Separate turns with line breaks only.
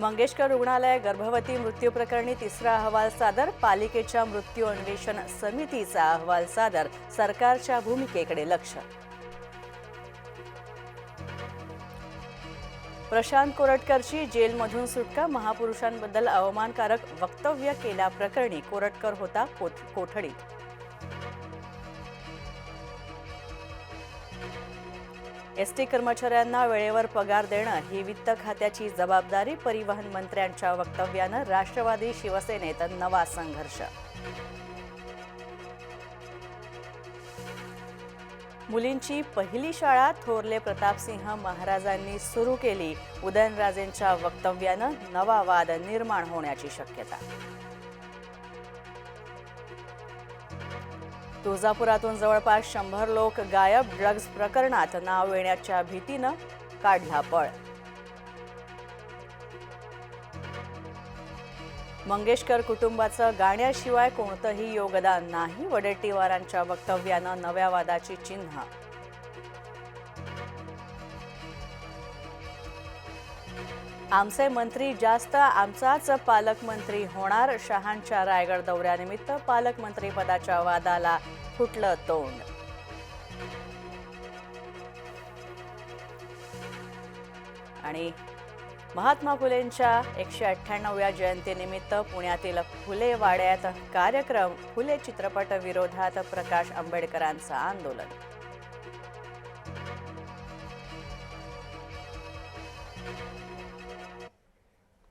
मंगेशकर रुग्णालय गर्भवती मृत्यू प्रकरणी तिसरा अहवाल सादर पालिकेच्या मृत्यू अन्वेषण समितीचा अहवाल सादर सरकारच्या भूमिकेकडे लक्ष. प्रशांत कोरटकरची जेलमधून सुटका महापुरुषांबद्दल अवमानकारक वक्तव्य केल्याप्रकरणी कोरटकर होता कोठडीत. एस टी कर्मचाऱ्यांना वेळेवर पगार देणं ही वित्त खात्याची जबाबदारी परिवहन मंत्र्यांच्या वक्तव्यानं राष्ट्रवादी शिवसेनेत नवा संघर्ष. मुलींची पहिली शाळा थोरले प्रतापसिंह महाराजांनी सुरू केली. उदयनराजेंच्या वक्तव्यानं नवा वाद निर्माण होण्याची शक्यता. तुळजापुरातून जवळपास शंभर लोक गायब ड्रग्ज प्रकरणात नाव येण्याच्या भीतीनं काढला पळ. मंगेशकर कुटुंबाचं गाण्याशिवाय कोणतंही योगदान नाही वडेट्टीवारांच्या वक्तव्यानं नव्या वादाची चिन्ह. आमचे मंत्री जास्त आमचाच पालकमंत्री होणार. शहांच्या रायगड दौऱ्यानिमित्त पालकमंत्री पदाच्या वादाला फुटलं तोंड. आणि महात्मा फुलेंच्या एकशे अठ्ठ्याण्णव्या जयंतीनिमित्त पुण्यातील फुले वाड्यात कार्यक्रम फुले चित्रपट विरोधात प्रकाश आंबेडकरांचं आंदोलन.